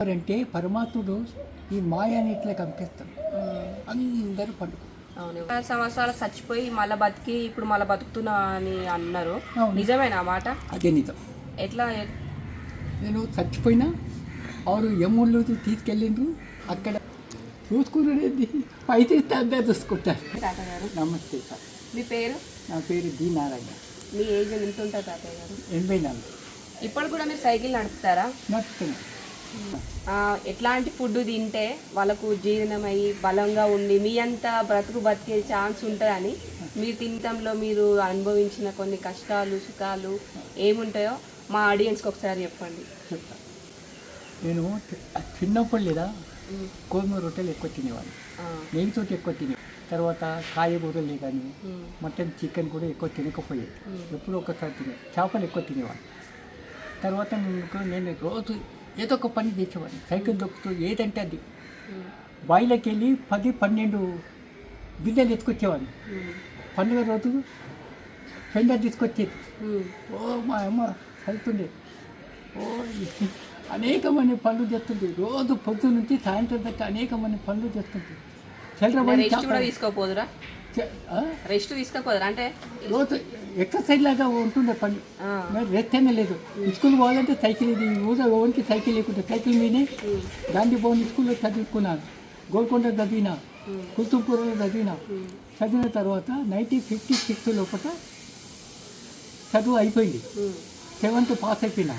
అంటే పరమాత్ముడు ఈ మాయాని ఇట్లా కంపిస్తాడు అందరూ పండుగ సంవత్సరాలు చచ్చిపోయి మళ్ళీ బతికి ఇప్పుడు మళ్ళీ బతుకుతున్నా అని అన్నారు. నిజమేనా ఆ మాట? అదే నిజం. ఎట్లా? నేను చచ్చిపోయినా వారు యముళ్ళు తీసుకెళ్ళిండ్రు. అక్కడ చూసుకునేది పైతే అందరు చూసుకుంటారు నమస్తే సార్. మీ పేరు? నా పేరు డి నారాయణ. మీ ఏజ్ ఎంత ఉంటుంది తాతయ్య గారు? ఎనభై నాలుగు. ఇప్పుడు కూడా మీరు సైకిల్ నడుపుతారా? నడుస్తున్నాను ఆ, ఎట్లాంటి ఫుడ్ తింటే వాళ్ళకు జీర్ణమయ్యి బలంగా ఉండి మీ అంత బ్రతుకు బతికే ఛాన్స్ ఉంటుందని మీరు తినటంలో మీరు అనుభవించిన కొన్ని కష్టాలు సుఖాలు ఏముంటాయో మా ఆడియన్స్కి ఒకసారి చెప్పండి. నేను చిన్నప్పుడు లేదా గోధుమ రొట్టెలు ఎక్కువ తినేవాడిని. నెయ్యితోటి ఎక్కువ తినే తర్వాత కాయగూరలే కానీ మటన్ చికెన్ కూడా ఎక్కువ తినకపోయేది ఎప్పుడో ఒకసారి తినే చేపలు ఎక్కువ తినేవాడిని. తర్వాత నేను రోజు ఏదో ఒక పని చేసేవాడిని. సైకిల్ దొక్కుతూ ఏదంటే అది. బాయిలోకి వెళ్ళి పది పన్నెండు బిందెలు ఎత్తుకొచ్చేవాడిని. పండుగ రోజు పెండ తీసుకొచ్చేది. ఓ మా అమ్మ వెళ్తుండే ఓ అనేకమైన పనులు చేస్తుంది రోజు పొద్దు నుంచి సాయంత్రం దాకా అనేకమైన పనులు చేస్తుంది కూడా తీసుకోపోదురా రెస్ట్ తీసుకోపోదురా అంటే రోజు ఎక్సర్సైజ్ లాగా ఉంటుండే పని. మరి రెస్ట్ అయినా లేదు. స్కూల్ పోవాలంటే సైకిల్ ఇది. ఊళ్ళో ఓనికి సైకిల్ లేకుంటే సైకిల్ మీదే గాంధీ భవన్ స్కూల్లో చదువుకున్నాను గోల్కొండ చదివిన. ఉమ్, కుల్తుపూర్లో చదివిన. చదివిన తర్వాత నైన్టీన్ ఫిఫ్టీ సిక్స్ లోపల చదువు అయిపోయింది. సెవెంత్ పాస్ అయిపోయినా.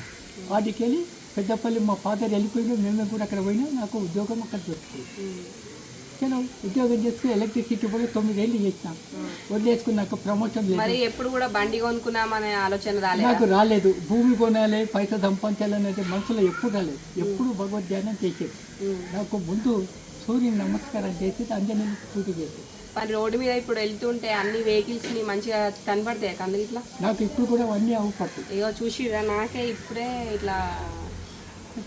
వాటికి వెళ్ళి పెద్దపల్లి మా ఫాదర్ వెళ్ళిపోయింది మేము కూడా అక్కడ పోయినా. నాకు ఉద్యోగం అక్కడ దొరికింది. నేను ఉద్యోగం చేసుకుని ఎలక్ట్రిసిటీ కూడా తొమ్మిదేళ్ళు చేసిన. వదిలేసుకున్నాక ప్రమోషన్ మరి ఎప్పుడు కూడా బండి కొనుక్కున్నామనే ఆలోచన రాలేదా? నాకు రాలేదు. భూమి కొనాలి పైసా సంపాదించాలనేది మనసులో ఎప్పుడు రాలేదు. ఎప్పుడు భగవద్ ధ్యానం చేసేది. నాకు ముందు సూర్యుని నమస్కారం చేసి అంజనేయుని పూజ చేసేది. మరి రోడ్డు మీద ఇప్పుడు వెళ్తుంటే అన్ని వెహికల్స్ని మంచిగా కనబడతాయి కందుకు ఇట్లా? నాకు ఇప్పుడు కూడా అవన్నీ అవపడుతుంది ఇగో చూసిరా నాకే ఇప్పుడే ఇట్లా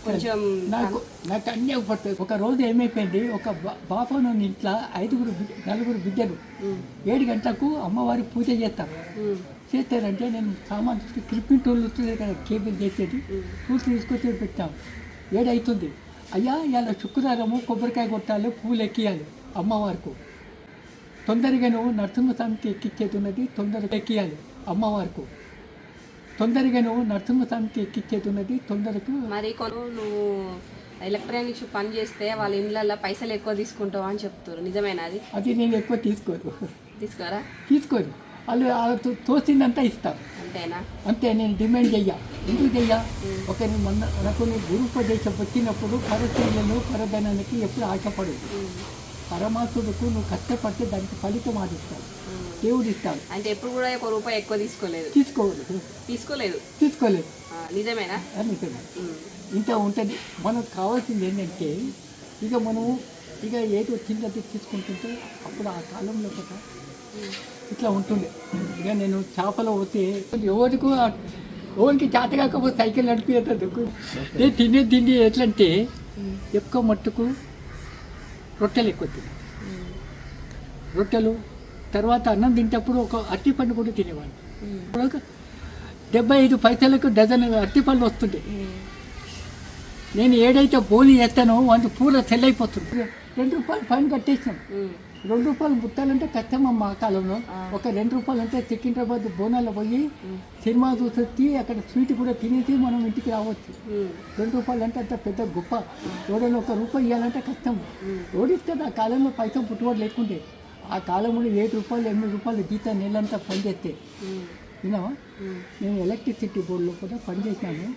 కొంచెం నాకు నాకు అన్నీ అవపడుతుంది ఒక రోజు ఏమైపోయింది ఒక బాపను ఇంట్లో ఐదుగురు నలుగురు బిడ్డలు. ఏడు గంటలకు అమ్మవారి పూజ చేస్తారు. చేస్తారంటే నేను సామాన్ తీసుకు క్రిప్పింగ్ టూల్ వస్తుంది కదా కేబుల్ చేసేది. టూల్ తీసుకొచ్చి పెట్టాం. ఏడు అవుతుంది అయ్యా ఇవాళ శుక్రవారము కొబ్బరికాయ కొట్టాలి పూలు ఎక్కియాలి అమ్మవారికి. తొందరగా నువ్వు నరసింహస్వామికి ఎక్కిచ్చేది ఉన్నది తొందరగా ఎక్కియాలి అమ్మవారికి. తొందరగా నువ్వు నరసింహస్వామికి ఎక్కిచ్చేది ఉన్నది తొందరకు మరి కొను నువ్వు ఎలక్ట్రానిక్స్ పని చేస్తే వాళ్ళ ఇండ్లలో పైసలు ఎక్కువ తీసుకుంటావు అని చెప్తారు నిజమేనా అది? అది నేను ఎక్కువ తీసుకోను. తీసుకోరా? తీసుకోను. వాళ్ళు వాళ్ళతో తోచిందంతా ఇస్తారు అంతేనా? అంతే నేను డిమాండ్ చెయ్య. ఎందుకు చెయ్య? ఒక మొన్న నాకు గురుపదేశం వచ్చినప్పుడు పరశీలను పరధనానికి ఎప్పుడు ఆశపడదు. పరమాత్ముడుకు నువ్వు కష్టపడితే దానికి ఫలితం ఉమ్. దేవుడు ఇస్తాడు అంటే ఎప్పుడు కూడా ఒక రూపాయి ఎక్కువ తీసుకోలేదు. తీసుకోలేదు. తీసుకోలేదు. ఆ, నిజమేనా? నిజమే. ఇంత ఉంటుంది. మనకు కావాల్సింది ఏంటంటే ఇక మనము ఇక ఏదో చిన్నది తీసుకుంటుంటే అప్పుడు ఆ కాలంలో కదా ఇట్లా ఉంటుండే. ఇక నేను చేపలు పోతే ఎవరికి ఎవరికి చేత కాకపోతే సైకిల్ నడిపేటది నేను తినే తిండి ఎట్లంటే ఎక్కువ మట్టుకు రొట్టెలు ఎక్కువ ఉమ్, రొట్టెలు తర్వాత అన్నం తింటప్పుడు ఒక అరటిపండు కూడా తినేవాడిని ఒక డెబ్బై ఐదు పైసలకు డజన్ అరటిపళ్ళు వస్తుండే. నేను ఏడైతే బోలి చేస్తానో వాళ్ళు పూర తెల్లైపోతుంది రెండు రూపాయలు పైన కట్టేసినాం. ఉమ్, రెండు రూపాయలు ముట్టాలంటే కష్టమమ్మ ఆ కాలంలో. ఒక రెండు రూపాయలు అంటే సికింద్రాబాద్ బోనాల్లో పోయి సినిమా చూసి అక్కడ స్వీట్ కూడా తినేసి మనం ఇంటికి రావచ్చు. రెండు రూపాయలు అంటే అంత పెద్ద గొప్ప. ఎవడైనా ఒక రూపాయి ఇవ్వాలంటే కష్టం ఉమ్. ఓడిస్తే ఆ కాలంలో పైసా పుట్టుబడి లేకుంటే ఆ కాలంలో ఏడు రూపాయలు ఎనిమిది రూపాయలు జీతం నీళ్ళంతా పనిచేస్తే విన్నావా? నేను ఎలక్ట్రిసిటీ బోర్డులో కూడా పనిచేసాను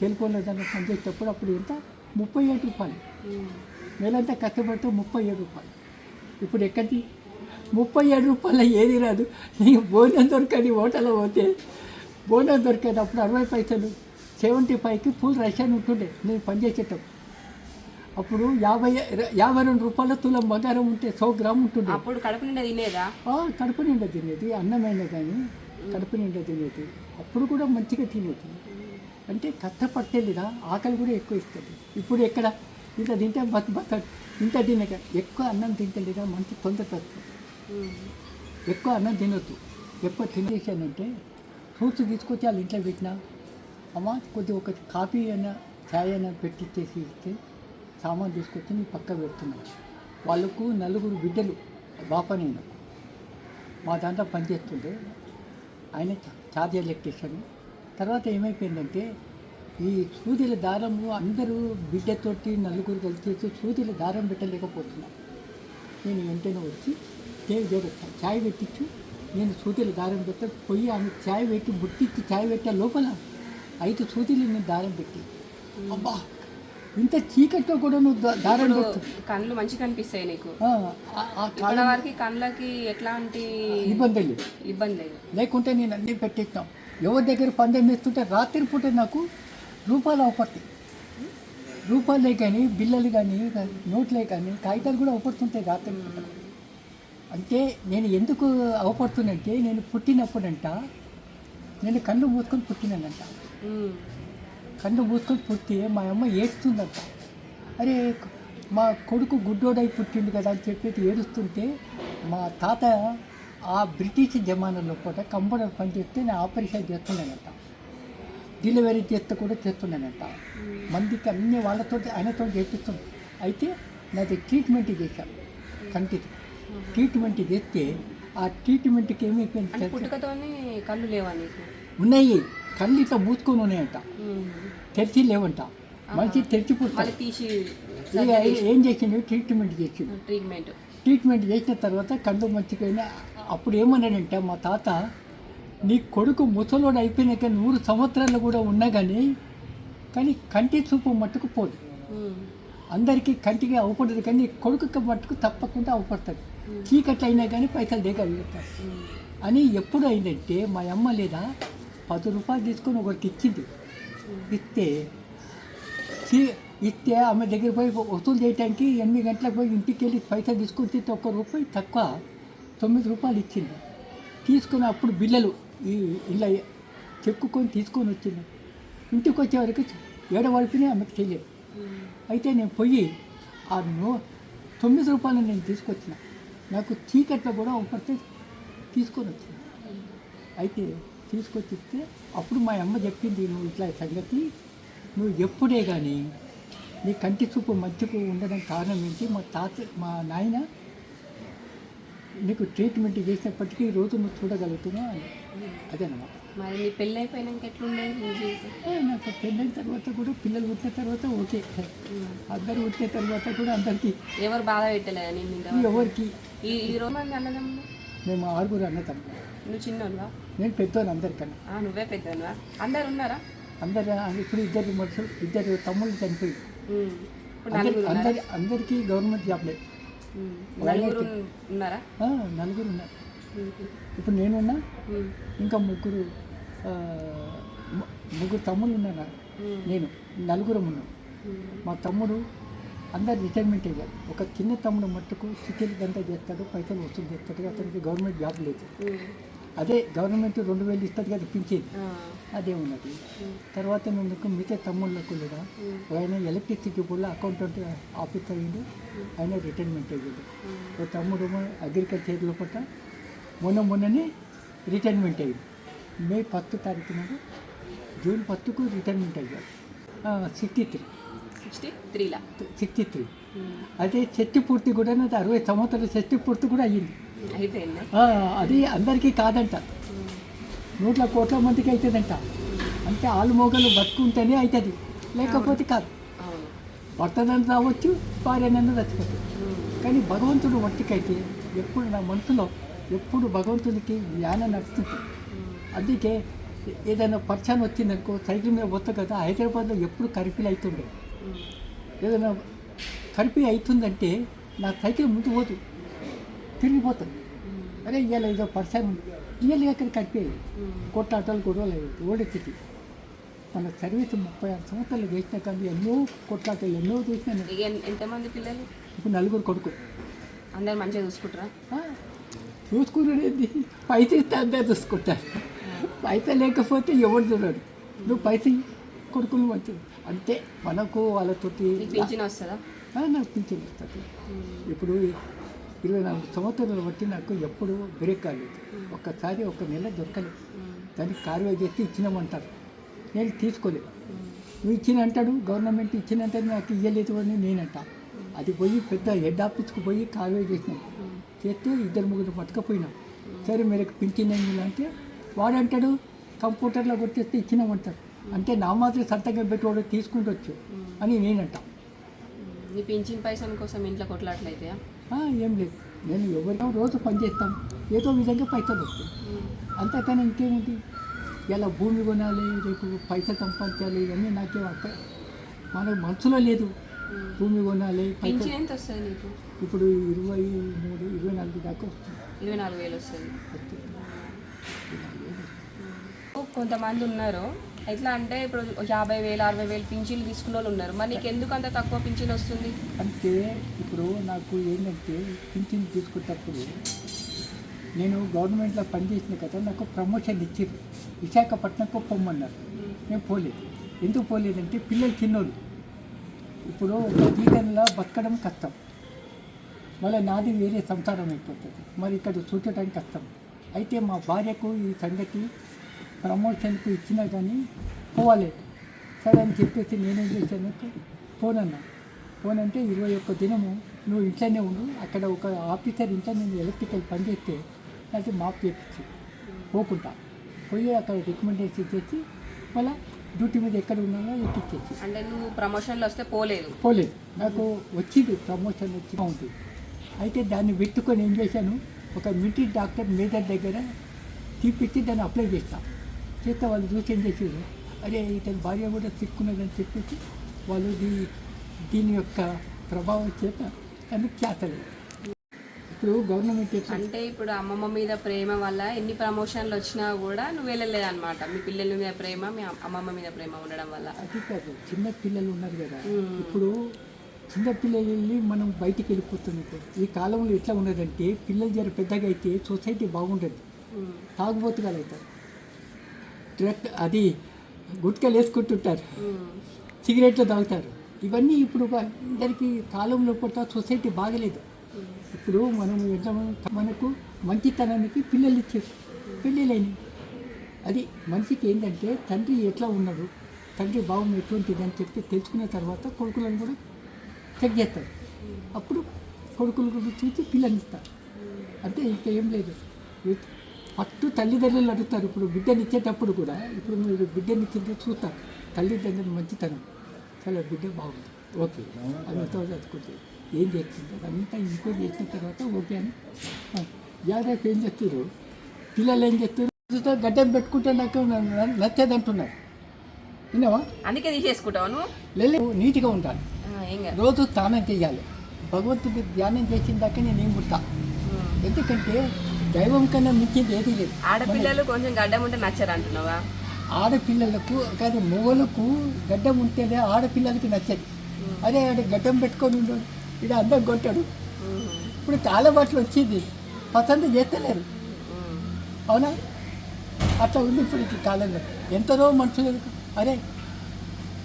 టెలిఫోన్లో దాంట్లో పనిచేసేటప్పుడు అప్పుడు ఎంత? ముప్పై ఏడు రూపాయలు. నెలంతా కష్టపడితే ముప్పై ఏడు రూపాయలు. ఇప్పుడు ఎక్కడి ముప్పై ఏడు రూపాయలు ఏది రాదు. నీకు భోజనం దొరకని హోటల్లో పోతే భోజనం దొరికేటప్పుడు అరవై పైసలు సెవెంటీ ఫైవ్కి ఫుల్ రష్యన్ ఉంటుండే. నేను పనిచేసేటప్పుడు అప్పుడు యాభై యాభై రెండు రూపాయల తులం బంగారం ఉంటే సో గ్రామ్ ఉంటుండే. అప్పుడు కడుపు నిండా తినేదా? కడుపు నిండా తినేది అన్నమైన కానీ కడుపు నిండా తినేది. అప్పుడు కూడా మంచిగా తినేది. అంటే కష్టపడితే లేదా ఆకలి కూడా ఎక్కువ ఇస్తుంది. ఇప్పుడు ఎక్కడ? ఇంత తింటే బత్ బత ఇంత తినక ఎక్కువ అన్నం తింటే లేదా మంచి తొందర ఉమ్, ఎక్కువ అన్నం తినొద్దు. ఎక్కువ తినేసానంటే ఫ్రూట్స్ తీసుకొచ్చి వాళ్ళ ఇంట్లో పెట్టినా అమ్మ కొద్దిగా ఒక కాఫీ అయినా ఛాయ్ అయినా పెట్టిచ్చేసి ఇస్తే సామాన్ తీసుకొచ్చి నీ పక్క పెడుతున్నాను వాళ్ళకు నలుగురు బిడ్డలు బాప నేను. మా దాంట్లో పనిచేస్తుండే. ఆయన చార్జ్ ఎలక్ట్రీషియన్. తర్వాత ఏమైపోయిందంటే ఈ సూదిల దారము అందరూ బిడ్డతోటి నలుగురు కలిసి సూదిల దారం పెట్టలేకపోతున్నాను నేను వెంటనే వచ్చి దేవి దేవత ఛాయ్ పెట్టించు నేను సూదిల దారం పెట్టి పోయి ఆమె ఛాయ్ పెట్టి బుట్టించి ఛాయ్ పెట్టా లోపల ఐదు సూదిలు నేను దారం పెట్టి అబ్బా! ఇంత చీకట్లో కూడా నువ్వు దారం కళ్ళు మంచి కనిపిస్తాయి నీకు. కాలం వరకు కళ్ళకి ఎట్లాంటి ఇబ్బంది లేదు. ఇబ్బంది లేదు. లేకుంటే నేను అన్నీ పెట్టేస్తాం. ఎవరి దగ్గర పందెం వేస్తుంటే రాత్రి పూట నాకు రూపాయలు అవపడతాయి రూపాయలే కానీ బిల్లలు కానీ నోట్లే కానీ కాగితాలు కూడా అవపడుతుంటాయి రాత్రి పూట. అంటే నేను ఎందుకు అవపడుతున్నంటే నేను పుట్టినప్పుడంట నేను కళ్ళు మూసుకొని పుట్టినానంట. కళ్ళు మూసుకొని పుట్టి మా అమ్మ ఏడుస్తుందంట. అరే మా కొడుకు గుడ్డోడై పుట్టిండు కదా అని చెప్పేసి ఏడుస్తుంటే మా తాత ఆ బ్రిటిష్ జమానాలో పూట కంప్యూటర్ పని చేస్తే నేను ఆపరేషన్ చేస్తున్నానంట. డెలివరీ చేస్తే కూడా చేస్తున్నానంట. మందికి అన్ని వాళ్ళతో ఆయనతో చేపిస్తున్నాను అయితే నాది ట్రీట్మెంట్ చేశాను కంటికి ట్రీట్మెంట్ చేస్తే ఆ ట్రీట్మెంట్కి ఏమైపోయింది ఉన్నాయి. కళ్ళు ఇట్లా మూసుకొని ఉన్నాయంట. తెరిచి లేవంట మనిషి తెరిచి తీసి ఇక ఏం చేసిండు ట్రీట్మెంట్ చేసిండు ట్రీట్మెంట్ ట్రీట్మెంట్ చేసిన తర్వాత కళ్ళు మంచిగా అప్పుడు ఏమన్నాడంటే మా తాత నీ కొడుకు ముసలోడు అయిపోయినాక నూరు సంవత్సరాలు కూడా ఉన్నా కానీ కానీ కంటి చూపు మట్టుకు పోదు అందరికీ కంటికి అవపడదు కానీ కొడుకు మట్టుకు తప్పకుండా అవపడుతుంది చీకట్లు అయినా కానీ పైసలు దిగలుగుతారు అని ఎప్పుడు అయిందంటే మా అమ్మ లేదా పది రూపాయలు తీసుకొని ఒకరికి ఇచ్చింది ఇస్తే చీ- ఇస్తే ఆమె దగ్గర పోయి వసూలు చేయడానికి ఎనిమిది గంటలకు పోయి ఇంటికి వెళ్ళి పైసలు తీసుకొని తింటే ఒక్క రూపాయి తక్కువ తొమ్మిది రూపాయలు ఇచ్చింది తీసుకుని అప్పుడు బిల్లలు ఈ ఇలా చెక్కుకొని తీసుకొని వచ్చింది ఇంటికి వచ్చేవరకు ఏడవడిపినే ఆమెకు తెలియదు అయితే నేను పోయి ఆ నో తొమ్మిది రూపాయలు నేను తీసుకొచ్చిన నాకు చీకట్లో కూడా ఒకటి తీసుకొని వచ్చిన అయితే తీసుకొచ్చి ఇస్తే అప్పుడు మా అమ్మ చెప్పింది నువ్వు ఇట్లా సంగతి నువ్వు ఎప్పుడే కానీ నీ కంటి చూపు మధ్యకు ఉండడం కారణం ఏంటి? మా తాత మా నాయన నీకు ట్రీట్మెంట్ చేసినప్పటికీ రోజు నువ్వు చూడగలుగుతున్నావు అని. అదేనమాట. మరి నీ పెళ్ళి అయిపోయినాక ఏ, నాకు పెళ్ళైన తర్వాత కూడా పిల్లలు పుట్టిన తర్వాత ఓకే. అందరు పుట్టిన తర్వాత కూడా అందరికీ ఎవరు బాధ పెట్టలే నేను ఇంతవరకు? ఎవరికి? ఈ రోజు మంది అన్నదమ్ములు? మేము ఆరుగురు అన్నతాం నువ్వు చిన్నోళ్ళవా నేను పెద్దోను అందరికన్నా ఆ, నువ్వే పెద్దవా అందరు ఉన్నారా అందరు ఇప్పుడు ఇద్దరు మనుషులు ఇద్దరు తమ్ముళ్ళు చనిపోయి ఉమ్. ఇప్పుడు అందరి నలుగురు ఉన్నారా అందరి అందరికీ గవర్నమెంట్ జాబ్లే ఉమ్. నలుగురు ఉన్నారా ఆ, నలుగురు ఉన్నారు ఉమ్. ఇప్పుడు నేనున్నా ఉమ్. ఇంకా ముగ్గురు ఆ, ము- ముగ్గురు తమ్ముళ్ళు ఉన్నారు నాకు. ఉమ్. నేను నలుగురం ఉన్నాం ఉమ్. మా తమ్ముడు అందరు రిటైర్మెంట్ అయ్యారు ఒక చిన్న తమ్ముడు మట్టుకు సిటీలు గంట చేస్తాడు పైసలు వసూలు చేస్తాడు అతనికి గవర్నమెంట్ జాబ్ లేదు ఉమ్. అదే గవర్నమెంట్ రెండు వేలు ఇస్తుంది కదా పింఛేది ఆ. అదే ఉన్నది. తర్వాత నేను మిగతా తమ్ముళ్ళకు కూడా. ఆయన ఎలక్ట్రిసిటీ బోర్డులో అకౌంటెంట్ ఆఫీసర్ అయ్యిండు ఆయన రిటైర్మెంట్ అయ్యాడు. ఒక తమ్ముడు అగ్రికల్చర్ లోపల మొన్న మొన్ననే రిటైర్మెంట్ అయ్యింది మే ఫస్ట్ తారీఖు నాడు జూన్ ఫస్ట్కు రిటైర్మెంట్ అయ్యాడు. Sixty three. Sixty త్రీలా? Sixty three. అదే చెట్టు పూర్తి కూడా నాది అరవై సంవత్సరాల చెట్టు పూర్తి కూడా అయ్యింది. అది అందరికీ కాదంట. నూట్ల కోట్ల మందికి అవుతుందంట అంటే ఆలు మొగలు బతుకుంటేనే అవుతుంది లేకపోతే కాదు. భర్తనన్ను రావచ్చు భార్యనన్ను చచ్చిపోతుంది. కానీ భగవంతుడు మట్టికైతే ఎప్పుడు నా మనసులో ఎప్పుడు భగవంతుడికి జ్ఞానం నడుస్తుంటుంది ఉమ్. అందుకే ఏదైనా పరిచయం వచ్చిందనుకో సైకిల్ మీద పోతా కదా హైదరాబాద్లో ఎప్పుడు కరిపీలు అవుతుండే. ఏదైనా కరిపీ అవుతుందంటే నా సైకిల్ ముందు పోదు. తిరిగిపోతుంది. అరే ఇవాళ ఏదో పరిచయం ఉంది. ఇవాళ ఎక్కడ కరిపేది ఉమ్. కొట్లాటలు గొడవలు అయ్యేది ఓడెత్తి మన సర్వీస్ ముప్పై ఆరు సంవత్సరాలు వేసిన కానీ ఎన్నో కొట్లాటలు ఎన్నో చూసినాను ఎంతమంది పిల్లలు? ఇప్పుడు నలుగురు కొడుకు. అందరు మంచిగా చూసుకుంటారా? ఆ, చూసుకునేది పైస ఇస్తే అందరు చూసుకుంటారు. పైస లేకపోతే ఎవరు చూడరు నువ్వు పైస ఇయ్యి, కొడుకులు మంచిది అంతే. మనకు వాళ్ళతోటి పింఛన్ వస్తుందా? నాకు పింఛన్ ఇస్తారు ఇప్పుడు ఇరవై నాలుగు సంవత్సరాలు బట్టి నాకు ఎప్పుడు బ్రేక్ కాలేదు. ఒక్కసారి ఒక నెల దొరకలేదు. దానికి కార్వే చేస్తే ఇచ్చినామంటారు. నేను తీసుకోలేదు. నువ్వు ఇచ్చిన అంటాడు గవర్నమెంట్ ఇచ్చినంటే నాకు ఇయ్యలేదు అని నేనంట. అది పోయి పెద్ద హెడ్ ఆఫీస్కి పోయి కార్వే చేసినాం. చేస్తే ఇద్దరు ముగ్గురు పట్టుకపోయినాం. సరే మీరు పింఛన్ అంటే వాడు అంటాడు కంప్యూటర్లో కొట్టేస్తే ఇచ్చినామంటారు. అంటే నా మాత్రం సంతకం పెట్టుకోవడం వాడు తీసుకుంటొచ్చు అని నేనంటా. నీ పింఛన్ పైసల కోసం ఇంట్లో కొట్లాట్లయితే ఏం లేదు. నేను ఎవరికో రోజు పని చేస్తాం. ఏదో విధంగా పైసలు వస్తాయి. అంతకన్నా ఇంకేముంది? ఇలా భూమి కొనాలి రేపు పైసలు సంపాదించాలి ఇవన్నీ నాకే అక్క. మనకు మనసులో లేదు. భూమి కొనాలి ఎంత వస్తుంది నీకు? ఇప్పుడు ఇరవై మూడు ఇరవై నాలుగు దాకా వస్తుంది ఇరవై నాలుగు వేలు వస్తుంది వస్తుంది. కొంతమంది ఉన్నారు. ఎట్లా అంటే ఇప్పుడు యాభై వేలు అరవై వేలు పింఛన్లు తీసుకున్న వాళ్ళు ఉన్నారు. మరి నీకు ఎందుకు అంత తక్కువ పింఛన్ వస్తుంది? అంటే ఇప్పుడు నాకు ఏంటంటే పింఛన్ తీసుకున్నప్పుడు నేను గవర్నమెంట్లో పనిచేసిన కదా నాకు ప్రమోషన్ ఇచ్చారు. విశాఖపట్నంకు పొమ్మన్నారు. నేను పోలేదు. ఎందుకు పోలేదంటే పిల్లలు చిన్నోళ్ళు ఇప్పుడు ఒక జీతంలో బతకడం కష్టం. మళ్ళీ నాది వేరే సంసారం అయిపోతుంది. మరి ఇక్కడ చూడటానికి కష్టం. అయితే మా భార్యకు ఈ సంగతి ప్రమోషన్కు ఇచ్చినా కానీ పోవాలేదు. సరే అని చెప్పేసి నేనేం చేశాను ఫోన్ అంటే ఇరవై ఒక్క దినము నువ్వు ఇంట్లోనే ఉండు. అక్కడ ఒక ఆఫీసర్ ఇంట్లో నేను ఎలక్ట్రికల్ పని చేస్తే నాకు మాప్ చేపించి పోకుంటా. పోయి అక్కడ రికమెండేషన్ చేసి మళ్ళీ డ్యూటీ మీద ఎక్కడ ఉన్నానో ఎక్కిచ్చేసి. అంటే నువ్వు ప్రమోషన్లు వస్తే పోలేదు. పోలేదు. నాకు వచ్చింది ప్రమోషన్ వచ్చి ఉంది అయితే దాన్ని పెట్టుకొని ఏం చేశాను? ఒక మిలిటరీ డాక్టర్ మేజర్ దగ్గర తీపిచ్చి దాన్ని అప్లై చేస్తాను చేస్తే వాళ్ళు చూసి ఏం చేసారు అరే ఇతని భార్య కూడా చిక్కున్నదని చెప్పేసి వాళ్ళు దీని యొక్క ప్రభావం చేత దాన్ని చేతలేదు ఇప్పుడు గవర్నమెంట్ అంటే ఇప్పుడు అమ్మమ్మ మీద ప్రేమ వల్ల ఎన్ని ప్రమోషన్లు వచ్చినా కూడా నువ్వు వెళ్ళలేదు అనమాట మీ పిల్లల మీద ప్రేమ మీ అమ్మమ్మ మీద ప్రేమ ఉండడం వల్ల. అది కాదు. చిన్న పిల్లలు ఉన్నారు కదా. ఇప్పుడు చిన్న పిల్లలు మనం బయటికి వెళ్ళిపోతున్నాం. ఈ కాలంలో ఎట్లా ఉన్నదంటే పిల్లలు జర పెద్దగా అయితే సొసైటీ బాగుంటుంది ఉమ్, తాగుబోతుగాలు అవుతారు. డైరెక్ట్ అది గుట్కలు వేసుకుంటుంటారు. సిగరెట్లు తాగుతారు. ఇవన్నీ ఇప్పుడు అందరికీ కాలంలో కూడా సొసైటీ బాగలేదు. ఇప్పుడు మనం ఎంత మనకు మంచితనానికి పిల్లలు ఇచ్చారు. పెళ్ళిలేని అది మనిషికి ఏంటంటే తండ్రి ఎట్లా ఉన్నాడు తండ్రి భావం ఎటువంటిది అని చెప్పి తెలుసుకున్న తర్వాత కొడుకులను కూడా చెక్ చేస్తారు. అప్పుడు కొడుకులు కూడా చూసి పిల్లని ఇస్తారు. అంటే ఇంకా ఏం లేదు. పట్టు ఫస్ట్ తల్లిదండ్రులు అడుగుతారు. ఇప్పుడు బిడ్డనిచ్చేటప్పుడు కూడా ఇప్పుడు మీరు బిడ్డనిచ్చేటప్పుడు చూస్తారు. తల్లిదండ్రులు మంచితనం. చాలా బిడ్డ బాగుంది. ఓకే. అదంతా చదువుకుంటుంది. ఏం చేస్తుంది అదంతా ఇంకో చేసిన తర్వాత ఓకే అని. యాదవ్ ఏం చేస్తారు పిల్లలు ఏం చేస్తారు గడ్డం పెట్టుకుంటే నాకు నచ్చదు అంటున్నారు. విన్నావా? అందుకే తీసేసుకుంటావు నువ్వు? లేదు నీట్గా కాదు. రోజు స్నానం చేయాలి. భగవంతుడి ధ్యానం చేసిన దాకా నేను ఏం పుట్టా. ఎందుకంటే దైవం కన్నా మించింది ఏదీ లేదు. ఆడపిల్లలు కొంచెం గడ్డం ఉంటే నచ్చరు అంటున్నావా ఆడపిల్లలకు కానీ మొగలకు గడ్డం ఉంటేనే ఆడపిల్లలకి నచ్చదు. అదే ఆడ గడ్డం పెట్టుకొని ఉండడు ఇది అందం కొట్టాడు ఇప్పుడు చాలా బట్టలు వచ్చింది. పసంద చేస్తలేరు. అవునా? అట్లా ఉంది ఇప్పుడు ఈ కాలంలో. ఎంతనో మనుషులు అరే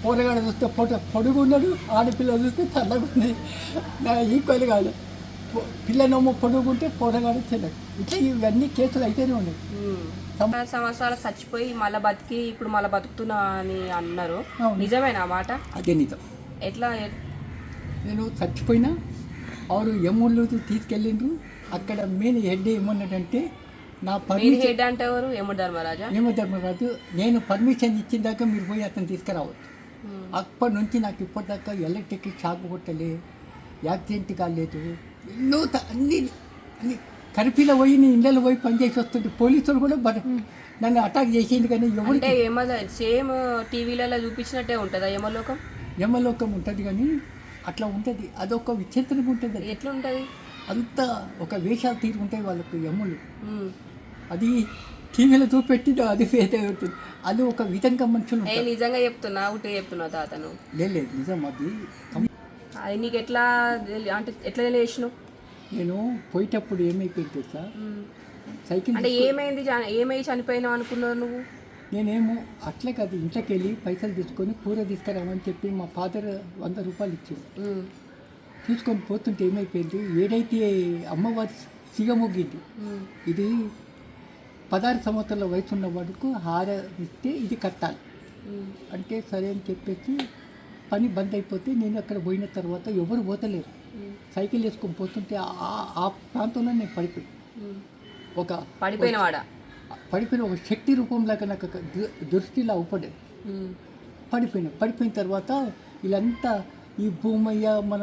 పోరగాడు చూస్తే పొట పొడుగు ఉన్నాడు ఆడపిల్ల చూస్తే చల్లగా ఉంది. నా ఈక్వల్ కాదు. పిల్లనోమో పొడుగుంటే పొడుగు ఉంటే ఇట్లా ఇవన్నీ కేసులు అయితేనే ఉన్నాయి. సంవత్సరాలు చచ్చిపోయి మళ్ళీ బతికి ఇప్పుడు మళ్ళీ బతుకుతున్నా అని అన్నారు. నిజమేనా మాట? అదే నిజం. ఎట్లా? నేను చచ్చిపోయినా ఆరు ఎమ్ముళ్ళు తీసుకెళ్ళిండ్రు. అక్కడ మెయిన్ హెడ్ ఏమన్నాడంటే నా పర్మిషన్ హెడ్ అంటే ఎవరు? ఎముడు ధర్మరాజా? ఏమధర్మరాజు నేను పర్మిషన్ ఇచ్చిన దాకా మీరు పోయి అతను తీసుకురావచ్చు అప్పటి నుంచి నాకు ఇప్పటిదాకా ఎలక్ట్రిక్ షాక్ కొట్టలే యాక్సిడెంట్ కాలేదు. ఎన్నో అన్ని అన్ని కరిపిలో పోయి నేను ఇళ్ళలో పోయి పనిచేసి వస్తుంటే పోలీసులు కూడా బట నన్ను అటాక్ చేసింది కానీ అంటే ఏమో సేమ్ టీవీలలో చూపించినట్టే ఉంటుందా యమలోకం? యమలోకం ఉంటుంది కానీ అట్లా ఉంటుంది. అదొక విచిత్రంగా ఉంటుంది. అది. ఎట్లుంటది? అంత ఒక వేషాలు తీరు ఉంటాయి వాళ్ళకు యమ్ములు ఉమ్. అది టీవీలో చూపెట్టి అది ఉంటుంది. అది ఒక విధంగా మనుషులు నిజంగా చెప్తున్నా ఒకటే చెప్తున్నా తాతను. లేదు నిజం అది. అది నీకు ఎట్లా అంటే ఎట్లా తెలియను నేను పోయేటప్పుడు ఏమైపోయింది తెలుసా? సైకిల్ అంటే ఏమైంది ఏమై చనిపోయినావు అనుకున్నావు నువ్వు? నేనేమో అట్లే కాదు ఇంట్లోకి వెళ్ళి పైసలు తీసుకొని కూర తీసుకురామని చెప్పి మా ఫాదర్ వంద రూపాయలు ఇచ్చింది ఉమ్, తీసుకొని పోతుంటే ఏమైపోయింది? ఏడైతే అమ్మవారి సిగమొగ్గింది ఇది పదహారు సంవత్సరాల వయసు ఉన్న వాడుకు హార ఇస్తే ఇది కట్టాలి. అంటే సరే అని చెప్పేసి పని బంద్ అయిపోతే నేను అక్కడ పోయిన తర్వాత ఎవరు పోతలేరు. సైకిల్ వేసుకొని పోతుంటే ఆ- ఆ ప్రాంతంలో నేను పడిపోయి. ఒక పడిపోయిన వాడ పడిపోయిన ఒక శక్తి రూపంలాగా నాకు దృష్టిలా ఉమ్, పడిపోయిన పడిపోయిన తర్వాత వీళ్ళంతా ఈ భూమయ్య మన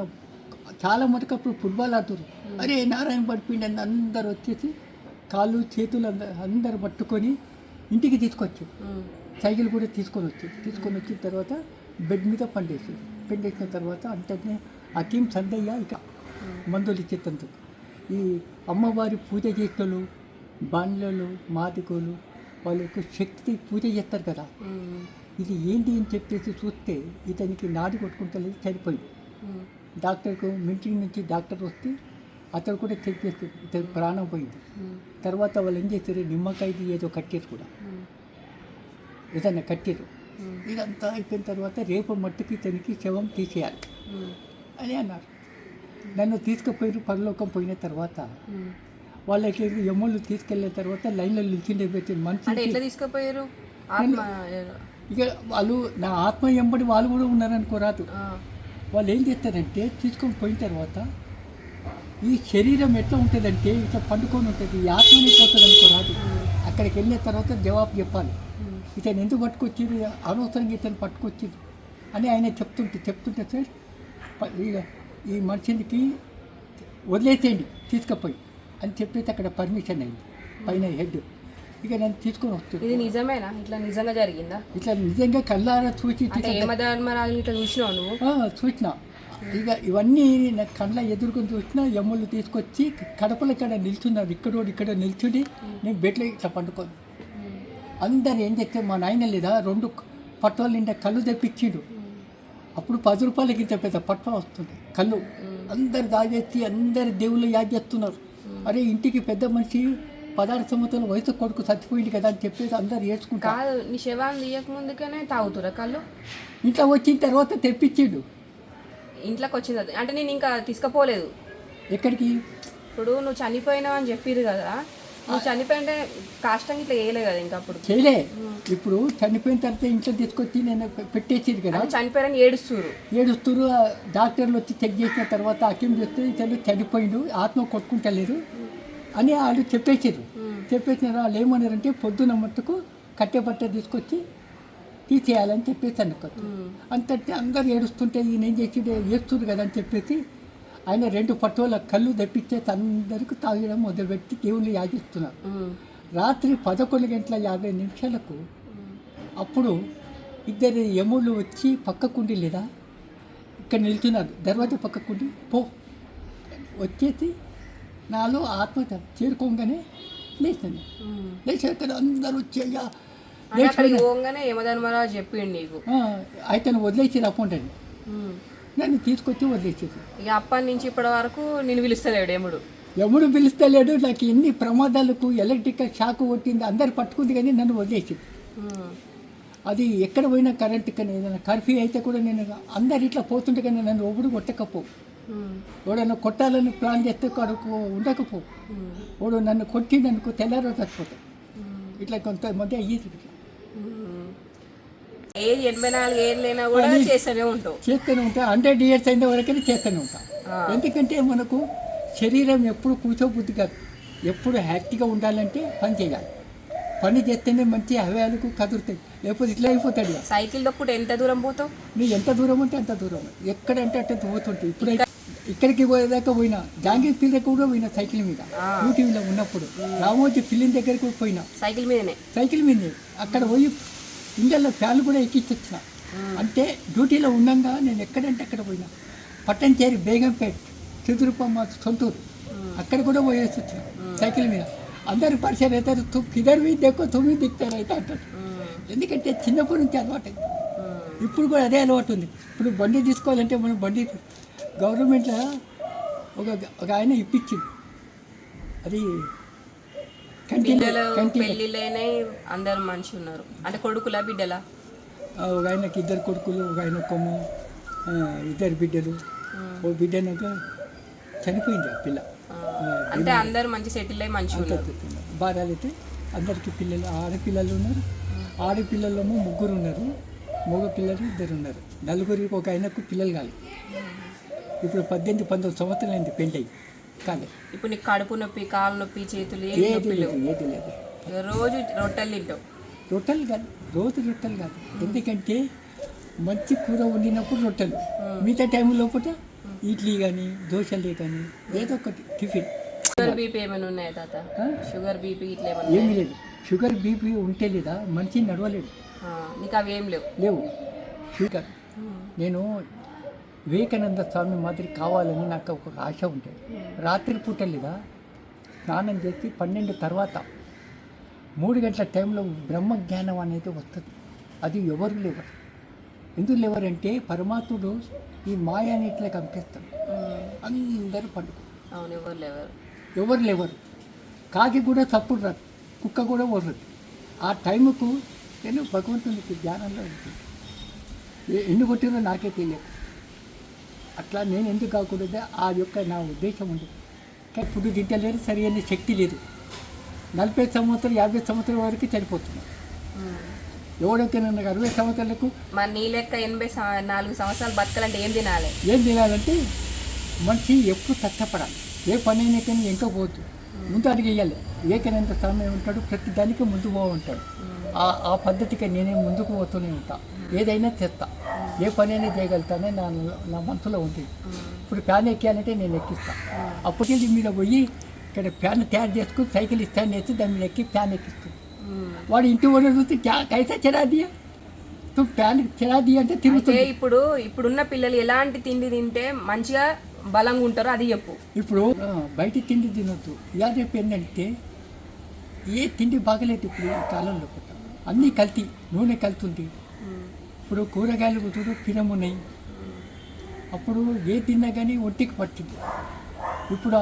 చాలా మటుకు అప్పుడు ఫుట్బాల్ ఆడుతారు అరే నారాయణ పడిపోయింది అని అందరు వచ్చేసి కాళ్ళు చేతులు అంద- అందరు పట్టుకొని ఇంటికి తీసుకొచ్చారు. ఉమ్, సైకిల్ కూడా తీసుకొని వచ్చారు తీసుకొని వచ్చిన తర్వాత బెడ్ మీద పండేసి పండేసిన తర్వాత అంటే ఆ టీం సందయ్య ఇక మందులు ఇచ్చేటందుకు ఈ అమ్మవారి పూజ చేసేవాళ్ళు బాణ్యులు మాదికోలు వాళ్ళకు శక్తి పూజ చేస్తారు కదా. ఇది ఏంటి అని చెప్పేసి చూస్తే ఇతనికి నాడి కొట్టుకుంటలేదు చనిపోయింది. డాక్టర్కు మీటింగ్ నుంచి డాక్టర్ వస్తే అతను కూడా చెక్ చేస్తే ఇతని ప్రాణం పోయింది. తర్వాత వాళ్ళు ఏం చేస్తారు నిమ్మకాయది ఏదో కట్టారు కూడా. ఏదన్నా కట్టారు ఇదంతా అయిపోయిన తర్వాత రేపు మట్టుకి ఇతనికి శవం తీసేయాలి. అని అన్నారు. నన్ను తీసుకుపోయి పరలోకం పోయిన తర్వాత. వాళ్ళకి ఎమ్మెల్యే తీసుకెళ్ళిన తర్వాత లైన్లో నిల్చుండే పెట్టి అంటే మనిషి ఎట్లా తీసుకుపోయారు? ఇక వాళ్ళు నా ఆత్మ ఎంబడి వాళ్ళు కూడా ఉన్నారనుకో రాదు. ఆ, వాళ్ళు ఏం చేస్తారంటే తీసుకొని పోయిన తర్వాత ఈ శరీరం ఎట్లా ఉంటుందంటే ఇట్లా పండుకొని ఉంటుంది ఈ ఆత్మని పోతుంది అనుకో రాదు అక్కడికి వెళ్ళిన తర్వాత జవాబు చెప్పాలి. ఇతను ఎందుకు పట్టుకొచ్చింది అనవసరంగా ఇతను పట్టుకొచ్చింది అని ఆయన చెప్తుంటే చెప్తుంటే సార్ ఈ మనిషికి వదిలేసేయండి తీసుకుపోయి. అని చెప్పేసి అక్కడ పర్మిషన్ అయింది. పైన హెడ్ ఇక నన్ను తీసుకొని వస్తుంది ఇది నిజమేనా? ఇట్లా నిజంగా జరిగిందా? ఇట్లా నిజంగా కళ్ళారా చూసి ఇట్లా చూసినావు నువ్వు? చూసిన. ఇక ఇవన్నీ నా కళ్ళ ఎదుర్కొని చూసిన ఎమ్ముళ్ళు తీసుకొచ్చి కడపల ఇక్కడ నిల్చున్నారు. ఇక్కడ ఇక్కడ నిల్చుని నేను బెడ్లో ఇట్లా పండుకోను. అందరు ఏం చెప్తే మా నాయన లేదా? రెండు పట్టువల నిండా కళ్ళు తెప్పించిండు. అప్పుడు పది రూపాయలకి ఇంత పెద్ద పట్వ వస్తుంది. కళ్ళు అందరు దాగేసి అందరు దేవుళ్ళు యాద్ చేస్తున్నారు అరే ఇంటికి పెద్ద మనిషి పదహారు సంవత్సరాల వయసు కొడుకు చచ్చిపోయింది కదా అని చెప్పేసి అందరు ఏడ్చుకుంటారు కాదు నీ శవాన్ని తీయక ముందుగానే తాగుతురా కళ్ళు? ఇంట్లో వచ్చిన తర్వాత తెప్పించిండు. ఇంట్లోకి వచ్చింది అది. అంటే నేను ఇంకా తీసుకుపోలేదు. ఎక్కడికి? ఇప్పుడు నువ్వు చనిపోయినావు అని చెప్పిరు కదా నువ్వు చనిపోయింటే ఇట్లా వేయలేదు కదా ఇంకా అప్పుడు. చేయలే. ఇప్పుడు చనిపోయిన తర్వాత ఇంట్లో తీసుకొచ్చి నేను పెట్టేసేది కదా. చనిపోయారని ఏడుస్తురు ఏడుస్తురు డాక్టర్లు వచ్చి చెక్ చేసిన తర్వాత హకీం చెప్తే ఇతను చనిపోయిండు ఆత్మ కొట్టుకుంటలేదు అని వాళ్ళు చెప్పేసారు చెప్పేసిన వాళ్ళు ఏమన్నారంటే పొద్దున మట్టుకు కట్టె బట్ట తీసుకొచ్చి తీసేయాలని చెప్పేసి అనుకోవచ్చు. అంతటి అందరు ఏడుస్తుంటే ఈయన ఏం చేసి ఏడుస్తున్నారు కదా అని చెప్పేసి ఆయన రెండు పట్టుల కళ్ళు తెప్పించేసి అందరికీ తాగడం మొదలుపెట్టి దేవుళ్ళు యాచిస్తున్నారు రాత్రి పదకొండు గంటల యాభై నిమిషాలకు అప్పుడు ఇద్దరు యములు వచ్చి పక్కకుండి లేదా? ఇక్కడ నిల్చున్నారు. దర్వాజా పక్కకుండి. పో. వచ్చేసి నాలో ఆత్మ చేరుకోగానే లేచాను. లేచాక అందరూ అక్కడికి పోగానే యమధర్మరాజు చెప్పిండు నీకు. అయితను వదిలేసి ఉమ్. నన్ను తీసుకొచ్చి వదిలేసేది ఇక అప్పటి నుంచి ఇప్పటి వరకు నేను పిలుస్తలేడు ఎముడు ఎవడు పిలుస్తలేడు నాకు ఎన్ని ప్రమాదాలకు ఎలక్ట్రికల్ షాక్ కొట్టింది అందరు పట్టుకుంది కానీ నన్ను వదిలేసింది. అది ఎక్కడ పోయినా కరెంట్ కానీ ఏదైనా కర్ఫ్యూ అయితే కూడా నేను అందరు ఇట్లా పోతుంటే కానీ నన్ను ఒప్పుడు కొట్టకపో. ఎవడన్నా కొట్టాలని ప్లాన్ చేస్తే కడుపు ఉండకపో. వాడు నన్ను కొట్టిందనుకో తెల్లారో చచ్చిపోతాం. ఇట్లా కొంతమంది అయ్యేది ఇట్లా. ఏజ్ ఎనభై నాలుగు ఏళ్ళైనా కూడా చేస్తూనే ఉంటావు. చేస్తూనే ఉంటా. హండ్రెడ్ ఇయర్స్ అయిన వరకైనా చేస్తూనే ఉంటా. ఎందుకంటే మనకు శరీరం ఎప్పుడు కూర్చోబుద్ధి కాదు. ఎప్పుడు హ్యాక్టివ్గా ఉండాలంటే పని చేయాలి. పని చేస్తేనే మంచి హవాలకు కదురుతాయి. లేకపోతే ఇట్లా అయిపోతాడు. సైకిల్ దొక్కుంటే ఎంత దూరం పోతావు? నువ్వు ఎంత దూరం ఉంటే అంత దూరం. ఎక్కడంటే అట్ట పోతుంటే. ఇప్పుడైతే ఇక్కడికి పోయేదాకా పోయినా జాంగీర్ ఫీల్డ్ దగ్గర కూడా పోయినా సైకిల్ మీద. యూటీవీలో ఉన్నప్పుడు. రామోజీ ఫిలిం దగ్గరికి కూడా పోయినా. సైకిల్ మీదనే. సైకిల్ మీద అక్కడ పోయి ఇండియాలో ఫ్యాన్లు కూడా ఎక్కించొచ్చిన. అంటే డ్యూటీలో ఉండంగా నేను ఎక్కడంటే అక్కడ పోయినా. పట్టంచేరి బేగంపేట్ చదురుపమ్మ సొంతూరు. అక్కడ కూడా పోయేసి వచ్చిన సైకిల్ మీద. అందరు పరిచయం అవుతారు కిదర్ మీ దెక్కో తొమ్మిది దిక్తారు అయితే అంటారు. ఎందుకంటే చిన్నప్పటి నుంచి అలవాటు. ఇప్పుడు కూడా అదే అలవాటు ఉంది. ఇప్పుడు బండి తీసుకోవాలంటే మనం బండి గవర్నమెంట్లో ఒక ఒక ఆయన ఇప్పించింది అది కంటిన్యూ పెళ్ళిళ్ళైనా అందరు మనిషి ఉన్నారు అంటే కొడుకులా బిడ్డలా? ఒక ఆయనకి ఇద్దరు కొడుకులు ఒక ఆయన కొమ్ము ఇద్దరు బిడ్డలు. ఓ బిడ్డనక చనిపోయింది ఆ పిల్ల. అంటే అందరు మంచి సెటిల్ అయ్యి మంచిగా ఉన్నారు భార్యలు అయితే అందరికీ పిల్లలు ఆడపిల్లలు ఉన్నారు. ఆడపిల్లలేమో ముగ్గురు ఉన్నారు. మగ పిల్లలు ఇద్దరు ఉన్నారు. నలుగురికి ఒక ఆయనకు పిల్లలు కాదు ఇప్పుడు పద్దెనిమిది పంతొమ్మిది సంవత్సరాలు అయింది పెళ్ళి కాలే ఇప్పుడు నీకు కడుపు నొప్పి కాలు నొప్పి చేతులు నొప్పి లేవు. ఏది లేదు. రోజు రొట్టెలు తింటావు. రొట్టెలు కాదు రోజు రొట్టెలు కాదు. ఎందుకంటే మంచి కూర వండినప్పుడు రొట్టెలు. మిగతా టైం లోపల ఇడ్లీ కానీ దోశలే కానీ ఏదో ఒకటి టిఫిన్. షుగర్ బీపీ ఏమైనా ఉన్నాయా తాత? షుగర్ బీపీ ఇట్లా ఏమైనా ఏమీ? లేదు. షుగర్ బీపీ ఉంటే లేదా మనిషి నడవలేడు. నీకు అవి ఏం లేవు. లేవు. షుగర్ నేను వివేకానంద స్వామి మాదిరి కావాలని నాకు ఒక ఆశ ఉంటుంది. రాత్రి పూట లేదా స్నానం చేసి పన్నెండు తర్వాత మూడు గంటల టైంలో బ్రహ్మ జ్ఞానం అనేది వస్తుంది. అది ఎవరు లేవరు. ఎందుకు లేవరంటే పరమాత్ముడు ఈ మాయాని ఇట్లా కంపిస్తాడు. అందరూ పండుగ ఎవరు లేవరు. ఎవరు లేవరు. కాకి కూడా తప్పుడు రాదు. కుక్క కూడా వరదు ఆ టైంకు నేను భగవంతునికి ధ్యానంలో ఉంటుంది ఎన్ని కొట్టినో నాకే తెలియదు. అట్లా నేను ఎందుకు కాకూడదు ఆ యొక్క నా ఉద్దేశం ఉంది. కానీ ఫుడ్ సరి అయిన శక్తి లేదు. నలభై సంవత్సరం యాభై సంవత్సరం వరకు చనిపోతున్నాను ఉమ్. ఎవడైతే నన్ను అరవై సంవత్సరాలకు మరి నీ లెక్క ఎనభై నాలుగు సంవత్సరాలు బతకాలంటే ఏం తినాలి? ఏం తినాలంటే మనిషి ఎప్పుడు కష్టపడాలి ఏ పని అయినా కానీ ఇంకా పోతు ముందు అడిగి వేయాలి. ఏకనంత స్వామి ఉంటాడు ప్రతి దానికి ముందు పో ఉంటాడు ఆ ఆ పద్ధతికి నేనే ముందుకు పోతూనే ఉంటా. ఏదైనా తెస్తా ఏ పని అయినా చేయగలుగుతానే నా నా మనసులో ఉంది. ఇప్పుడు ఫ్యాన్ ఎక్కాలంటే నేను ఎక్కిస్తా. అప్పటికి మీద పోయి ఇక్కడ ఫ్యాన్ తయారు చేసుకుని సైకిల్ ఇస్తాను వేసి దాని మీద ఎక్కి ఫ్యాన్ ఎక్కిస్తాను ఉమ్. వాడు ఇంటి వాడు చూస్తే క్యా కైసా చరా దియా తు ఫ్యాన్ చరా దియా అంటే తిరుగుతుంది. ఇప్పుడు ఇప్పుడున్న పిల్లలు ఎలాంటి తిండి తింటే మంచిగా బలంగా ఉంటారో అది చెప్పు. ఇప్పుడు బయట తిండి తినొద్దు. ఇలా రేపు ఏంటంటే ఏ తిండి బాగలేదు ఇప్పుడు ఈ కాలంలో కూడా. అన్నీ కల్తీ నూనె కలుతుంది. ఇప్పుడు కూరగాయలు చూడు పిరం అప్పుడు ఏ తిన్నా కానీ ఒంటికి పట్టింది. ఇప్పుడు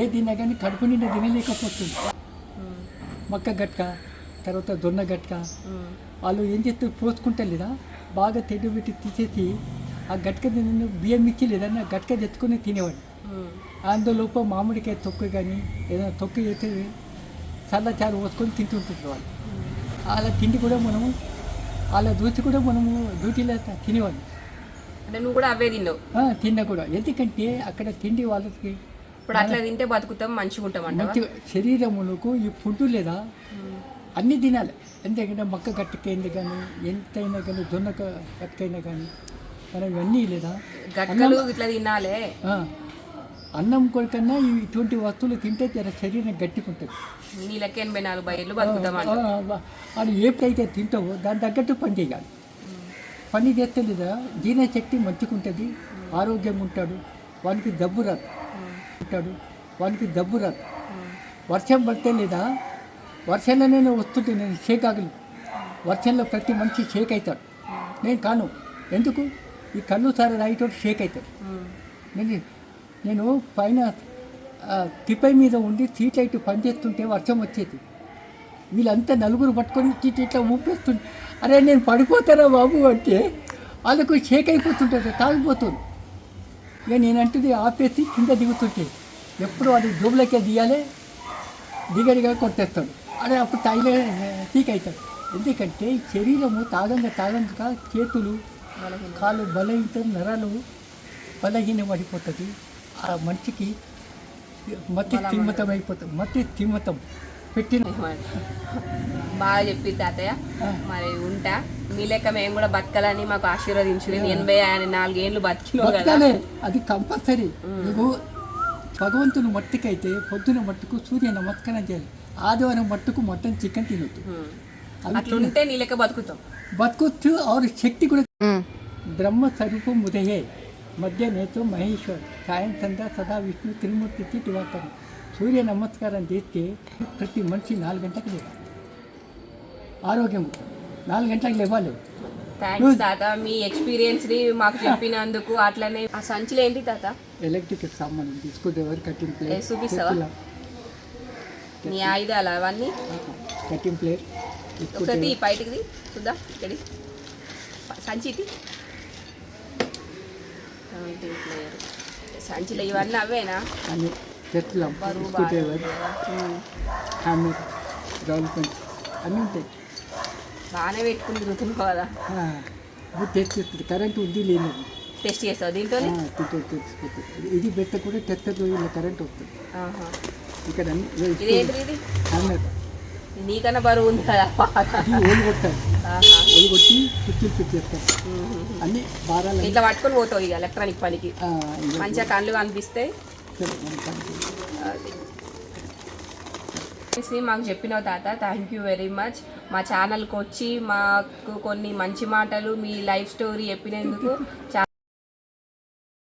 ఏ తిన్నా కానీ కడుపు నిండా తినలేకపోతుంది. మక్క గట్క తర్వాత దొన్న గట్క. వాళ్ళు ఏం చేస్తారు? పోసుకుంటారు లేదా బాగా తెడ్డు పెట్టి తీసేసి ఆ గట్క తిన్న బియ్యం ఇచ్చి లేదన్నా గట్క తెచ్చుకొని తినేవాడు అందులోపు మామిడికాయ తొక్కు కానీ ఏదైనా తొక్కు చేస్తే చల్ల చారు పోసుకొని తింటుంటుంది వాళ్ళు. వాళ్ళ తిండి కూడా మనము వాళ్ళ దూచి కూడా మనము డ్యూటీలో తినేవాళ్ళు. అంటే నువ్వు కూడా అవే తిన్నావు? తిన్నా కూడా. ఎందుకంటే అక్కడ తిండి వాళ్ళకి ఇప్పుడు అట్లా తింటే బతుకుతాం మంచిగా ఉంటాం మంచి శరీరములకు ఈ ఫుడ్ లేదా అన్నీ తినాలి. ఎందుకంటే మక్క గట్టకైంది కానీ ఎంతైనా కానీ జొన్న గట్టకైనా కానీ మనం ఇవన్నీ లేదా? గట్కలు ఇట్లా తినాలే. అన్నం కొరకన్నా ఈ ఇటువంటి వస్తువులు తింటే జర శరీరం గట్టికుంటుంది. నీ లెక్క ఎనభై నాలుగు అంట అది ఎప్పుడైతే తింటావో దాని తగ్గట్టు పని చేయాలి. పని చేస్తే లేదా జీర్ణశక్తి మంచిగుంటుంది ఆరోగ్యంగా ఉంటాడు వానికి దబ్బు రాదు. ఉంటాడు వానికి దబ్బు రాదు. వర్షం పడితే లేదా వర్షంలోనే వస్తుంటే నేను షేక్ ఆగలు వర్షంలో ప్రతి మనిషి షేక్ అవుతాడు. నేను కాను. ఎందుకు? ఈ కళ్ళు సారి రాయితోటి షేక్ అవుతాడు. నేను నేను పైన తిపై మీద ఉండి సీట్ లైట్ పనిచేస్తుంటే వర్షం వచ్చేది. వీళ్ళంతా నలుగురు పట్టుకొని ఇట్లా ఇట్లా ఊపేస్తుంటే అరే నేను పడిపోతారా బాబు అంటే వాళ్ళకు షేక్ అయిపోతుంటుంది తాగిపోతుంది. ఇక నేనంటుంది ఆపేసి కింద దిగుతుంటే ఎప్పుడు అది జోబులకే దిగాలి దిగడిగా కొట్టేస్తాడు. అదే అప్పుడు తాగిలే టీక్ అవుతాడు. ఎందుకంటే ఈ శరీరము తాగంగా తాగంగా చేతులు కాళ్ళు బలహీనత నరాలు బలహీన పడిపోతుంది ఆ మనిషికి మతి స్థిమతం అయిపోతుంది మతి స్థిమతం పెట్టిన బాగా చెప్పి తాతయ్య. మరి ఉంటా. మీ లెక్క మేము కూడా బతకాలని మాకు ఆశీర్వదించు ఎనభై నాలుగేళ్ళు కదా. బతకాలే. అది కంపల్సరీ. నువ్వు భగవంతుని మట్టుకైతే పొద్దున మట్టుకు సూర్య నమస్కారం చేయాలి. ఆదివారం మట్టుకు మటన్ చికెన్ తినొద్దు. ఉమ్. అవి అట్లా ఉంటే నీ లెక్క బతుకుతాం. బతుకొచ్చు ఆరు శక్తి కూడా బ్రహ్మ స్వరూపం ఉదయే. మధ్య నేత్రం మహేశ్వర్ సాయం సంధ్య సదా విష్ణు తిరుమూర్తి దివాకర్ సూర్య నమస్కారం చేస్తే ప్రతి మనిషి నాలుగు గంటలకు లేవాలి ఆరోగ్యం. నాలుగు గంటలకు లేవాలి థ్యాంక్స్ తాత మీ ఎక్స్పీరియన్స్ని మాకు చెప్పినందుకు అట్లనే. ఆ సంచులు ఏంటి తాత ఎలక్ట్రిక్ సామాన్ తీసుకుంటే ఎవరు కట్టింగ్ ఏ, ప్లేట్ చూపిస్తావా? నీ ఆయుధాలు అవన్నీ? కట్టింగ్ ప్లేట్ ఒకటి బయటికి చూద్దాం ఇక్కడి సంచి player. సంచిలో ఇవన్నీ అవేనా? అని చెట్లం డెవలప్మెంట్ అన్నీ ఉంటాయి. బాగానే పెట్టుకుని తిరుగుతున్నావు కదా. టెస్ట్ చేస్తుంది. కరెంట్ ఉంది లేని టెస్ట్ చేస్తావు దీంతో ఇది పెట్ట కూడా టెస్టర్ ఇలా కరెంట్ వస్తుంది. ఇక్కడ అన్ని నీకన్నా బరువు ఉంది కదా. కొట్టి. అన్ని భారాలు ఇట్లా పట్టుకొని పోతావు ఇక ఎలక్ట్రానిక్ పనికి. మంచిగా కళ్ళు కనిపిస్తాయి మాకు చెప్పిన తాత థ్యాంక్ యూ వెరీ మచ్ మా ఛానల్కి వచ్చి మాకు కొన్ని మంచి మాటలు మీ లైఫ్ స్టోరీ చెప్పినందుకు చాలా